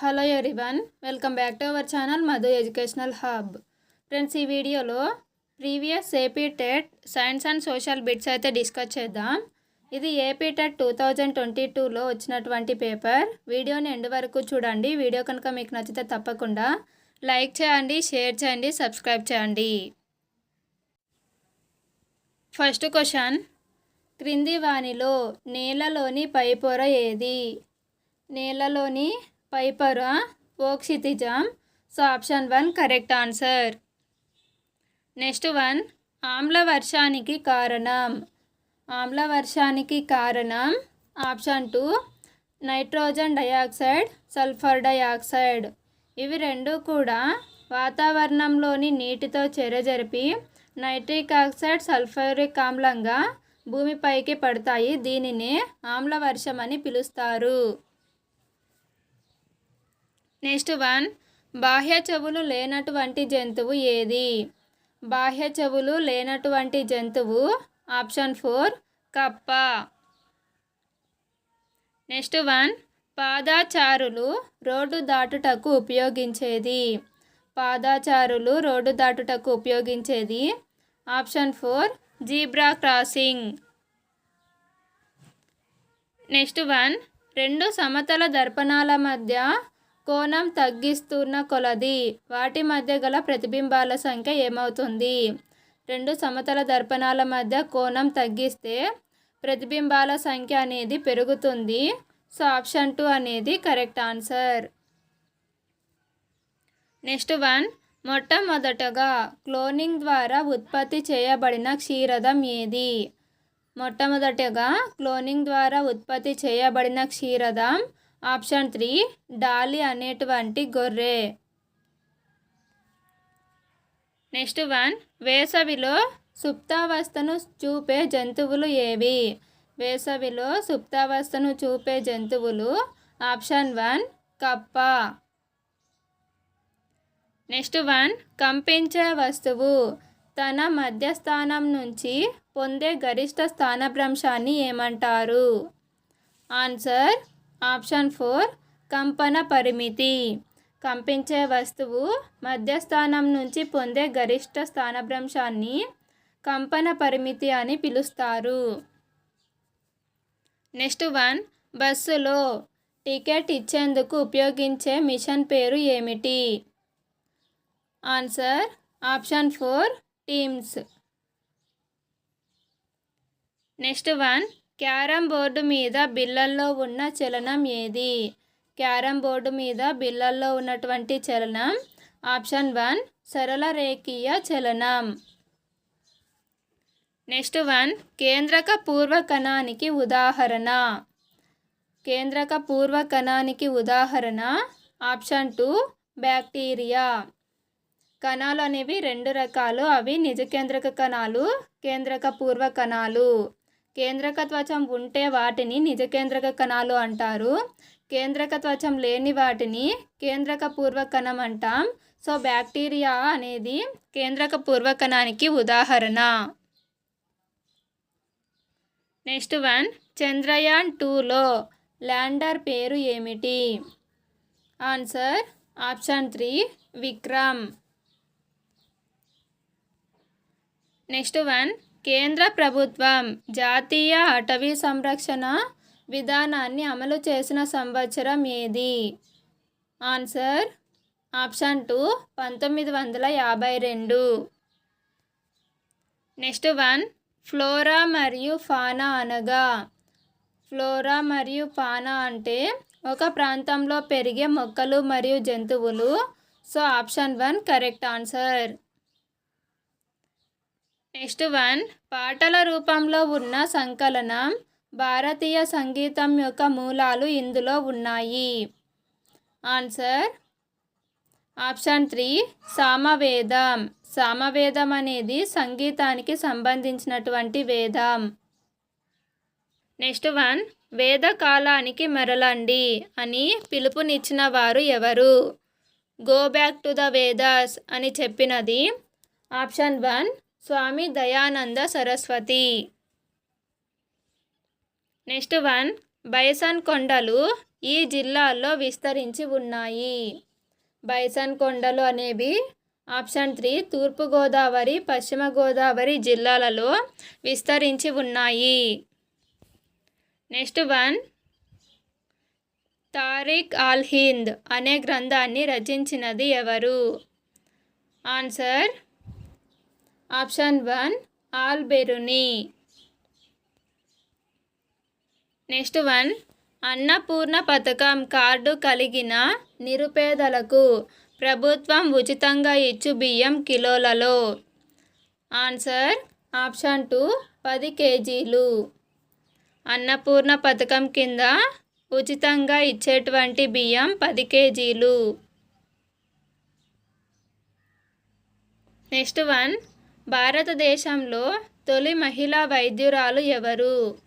Hello everyone welcome back to our channel Madhu educational hub friends ఈ వీడియోలో previous AP TET science and social bits అయితే discuss చేద్దాం. ఇది AP TET two thousand twenty టూలో వచ్చినటువంటి paper వీడియోని end వరకు చూడండి. వీడియో కనుక మీకు నచ్చితే తప్పకుండా లైక్ చేయండి షేర్ చేయండి సబ్స్క్రైబ్ చేయండి. ఫస్ట్ క్వశ్చన్ క్రింది వానిలో నేలలోని పైపొర ఏది? నేలలోని పైపరా ఓక్షితిజం so option one correct answer next one ఆమ్ల వర్షానికి కారణం. ఆమ్ల వర్షానికి కారణం option two nitrogen dioxide sulphur dioxide ఇవి రెండు కూడా వాతావరణంలోని నీటితో చెరజరిపి నైట్రిక్ ఆక్సైడ్ సల్ఫరిక్ ఆమ్లంగా భూమిపైకి పడతాయి. దీనినే ఆమ్ల వర్షం అని పిలుస్తారు. నెక్స్ట్ వన్ బాహ్య చెవులు లేనటువంటి జంతువు ఏది? బాహ్య చెవులు లేనటువంటి జంతువు ఆప్షన్ ఫోర్ కప్ప. నెక్స్ట్ వన్ పాదాచారులు రోడ్డు దాటుటకు ఉపయోగించేది? పాదాచారులు రోడ్డు దాటుటకు ఉపయోగించేది? Option four zebra crossing. Next one రెండు సమతల దర్పణాల మధ్య కోణం తగ్గిస్తున్న కొలది. వాటి మధ్య గల ప్రతిబింబాల సంఖ్య ఏమవుతుంది? రెండు సమతల దర్పణాల మధ్య కోణం తగ్గిస్తే ప్రతిబింబాల సంఖ్య అనేది పెరుగుతుంది. సో ఆప్షన్ టూ అనేది కరెక్ట్ ఆన్సర్. Next one. మొట్టమొదటగా క్లోనింగ్ ద్వారా ఉత్పత్తి చేయబడిన క్షీరదం ఏది? మొట్టమొదటగా క్లోనింగ్ ద్వారా ఉత్పత్తి చేయబడిన క్షీరదం ఆప్షన్ త్రీ డాలి అనేటువంటి గొర్రె. నెక్స్ట్ వన్ వేసవిలో సుప్తావస్థను చూపే జంతువులు ఏవి? వేసవిలో సుప్తావస్థను చూపే జంతువులు ఆప్షన్ వన్ కప్ప. నెక్స్ట్ వన్ కంపించే వస్తువు. తన మధ్యస్థానం నుంచి పొందే గరిష్ట స్థానభ్రంశాన్ని ఏమంటారు? ఆన్సర్ ఆప్షన్ ఫోర్ కంపన పరిమితి. కంపించే వస్తువు మధ్యస్థానం నుంచి పొందే గరిష్ట స్థానభ్రంశాన్ని కంపన పరిమితి అని పిలుస్తారు. నెక్స్ట్ వన్ బస్సులో టికెట్ ఇచ్చేందుకు ఉపయోగించే మిషన్ పేరు ఏమిటి? Answer option four teams. Next one carrom board మీద బిళ్ళల్లో ఉన్న చలనం ఏది? క్యారమ్ బోర్డు మీద బిళ్ళల్లో ఉన్నటువంటి చలనం. ఆప్షన్ వన్ సరళ రేఖీయ చలనం. నెక్స్ట్ వన్ కేంద్రక పూర్వకణానికి ఉదాహరణ. కేంద్రక పూర్వకణానికి ఉదాహరణ ఆప్షన్ టూ బ్యాక్టీరియా. కణాలు అనేవి రెండు రకాలు. అవి నిజ కేంద్రక కణాలు కేంద్రక పూర్వ కణాలు. కేంద్రక త్వచం ఉంటే వాటిని నిజ కేంద్రక కణాలు అంటారు. కేంద్రక త్వచం లేని వాటిని కేంద్రక పూర్వకణం అంటాం. సో బ్యాక్టీరియా అనేది కేంద్రక పూర్వకణానికి ఉదాహరణ. నెక్స్ట్ వన్ చంద్రయాన్ టూలో ల్యాండర్ పేరు ఏమిటి? Answer option three Vikram. Next one కేంద్ర ప్రభుత్వం జాతీయ అటవీ సంరక్షణ విధానాన్ని అమలు చేసిన సంవత్సరం ఏది? ఆన్సర్ ఆప్షన్ టూ పంతొమ్మిది వందల యాభై రెండు. నెక్స్ట్ వన్ ఫ్లోరా మరియు ఫానా అనగా? ఫ్లోరా మరియు ఫానా అంటే ఒక ప్రాంతంలో పెరిగే మొక్కలు మరియు జంతువులు. So option one correct answer. Next one పాటల రూపంలో ఉన్న సంకలనం భారతీయ సంగీతం యొక్క మూలాలు ఇందులో ఉన్నాయి. Answer option three Samavedam. Samavedam అనేది సంగీతానికి సంబంధించినటువంటి వేదం. నెక్స్ట్ వన్ వేద కాలానికి మరలండి అని పిలుపునిచ్చిన వారు ఎవరు? Go back to the Vedas అని చెప్పినది. Option one Swami Dayananda Saraswati. Next one bison కొండలు ఈ జిల్లాల్లో విస్తరించి ఉన్నాయి. బైసన్ కొండలు అనేవి ఆప్షన్ త్రీ తూర్పుగోదావరి పశ్చిమ గోదావరి జిల్లాలలో విస్తరించి ఉన్నాయి. నెక్స్ట్ వన్ తారిక్ ఆల్ హింద్ అనే గ్రంథాన్ని రచించినది ఎవరు? Answer option one Alberuni. Next one Annapurna పథకం కార్డు కలిగిన నిరుపేదలకు ప్రభుత్వం ఉచితంగా ఇచ్చు బియ్యం కిలోలలో. ఆన్సర్ ఆప్షన్ టూ పది కేజీలు. అన్నపూర్ణ పథకం కింద ఉచితంగా ఇచ్చేటువంటి బియ్యం పది కేజీలు. నెక్స్ట్ వన్ భారతదేశంలో తొలి మహిళా వైద్యురాలు ఎవరు?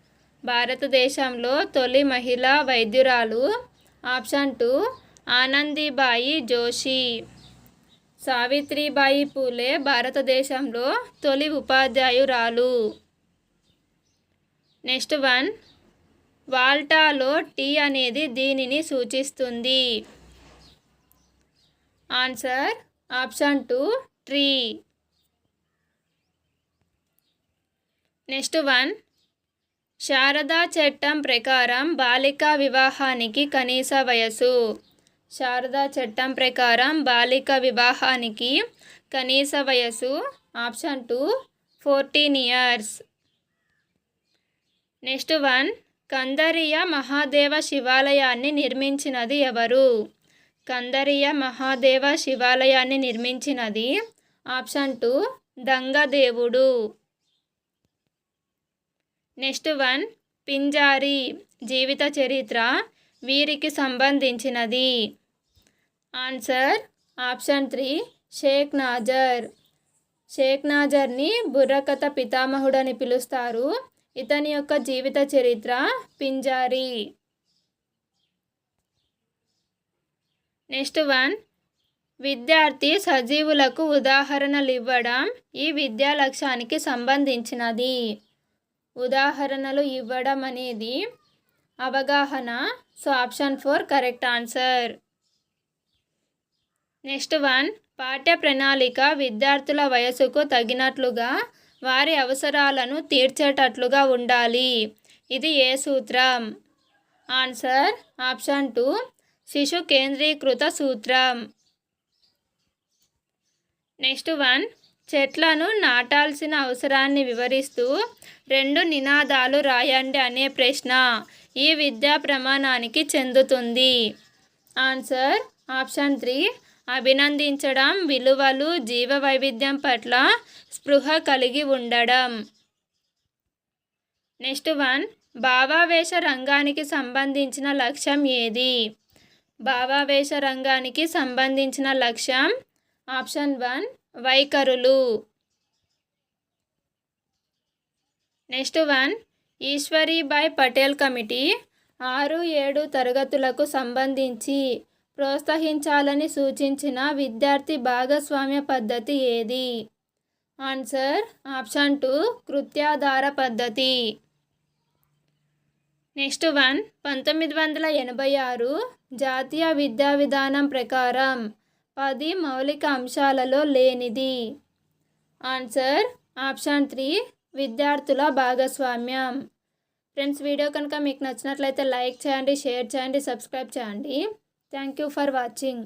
భారతదేశంలో తొలి మహిళా వైద్యురాలు ఆప్షన్ టూ ఆనందీబాయి జోషి. సావిత్రిబాయి పూలే భారతదేశంలో తొలి ఉపాధ్యాయురాలు. నెక్స్ట్ వన్ వాల్టాలో టీ అనేది దీనిని సూచిస్తుంది. Answer option two tree. Next one. Sarda చట్టం ప్రకారం బాలికా వివాహానికి కనీస వయసు శారదా చట్టం ప్రకారం బాలిక వివాహానికి కనీస వయసు option two fourteen years. Next one. Kandariya Mahadeva శివాలయాన్ని నిర్మించినది ఎవరు? కందరియ మహాదేవ శివాలయాన్ని నిర్మించినది ఆప్షన్ టూ దంగదేవుడు. నెక్స్ట్ వన్ పింజారి జీవిత చరిత్ర వీరికి సంబంధించినది. Answer option three Shaik Nazar. Shaik నాజర్ని Burrakatha పితామహుడని పిలుస్తారు. ఇతని యొక్క జీవిత చరిత్ర పింజారి. నెక్స్ట్ వన్ విద్యార్థి సజీవులకు ఉదాహరణలు ఇవ్వడం ఈ విద్యా లక్ష్యానికి సంబంధించినది. ఉదాహరణలు ఇవ్వడం అనేది అవగాహన. So option four correct answer. Next one పాఠ్య ప్రణాళిక విద్యార్థుల వయసుకు తగినట్లుగా వారి అవసరాలను తీర్చేటట్లుగా ఉండాలి. ఇది ఏ సూత్రం? ఆన్సర్ ఆప్షన్ టూ శిశు కేంద్రీకృత సూత్రం. నెక్స్ట్ వన్ చెట్లను నాటాల్సిన అవసరాన్ని వివరిస్తూ రెండు నినాదాలు రాయండి అనే ప్రశ్న ఈ విద్యా ప్రమాణానికి చెందుతుంది. Answer option three. అభినందించడం విలువలు జీవ వైవిధ్యం పట్ల స్పృహ కలిగి ఉండడం. Next one. భావావేశ రంగానికి సంబంధించిన లక్ష్యం ఏది? భావావేశ రంగానికి సంబంధించిన లక్ష్యం. Option one. వైఖరులు. Next one Ishwaribhai Patel committee ఆరు ఏడు తరగతులకు సంబంధించి ప్రోత్సహించాలని సూచించిన విద్యార్థి భాగస్వామ్య పద్ధతి ఏది? ఆన్సర్ ఆప్షన్ టూ కృత్యాధార పద్ధతి. నెక్స్ట్ వన్ పంతొమ్మిది వందల ఎనభై ఆరు జాతీయ విద్యా విధానం ప్రకారం పది మౌలిక అంశాలలో లేనిది. ఆన్సర్ ఆప్షన్ త్రీ విద్యార్థుల భాగస్వామ్యం. ఫ్రెండ్స్ వీడియో కనుక మీకు నచ్చినట్లయితే లైక్ చేయండి షేర్ చేయండి సబ్స్క్రైబ్ చేయండి. Thank you for watching.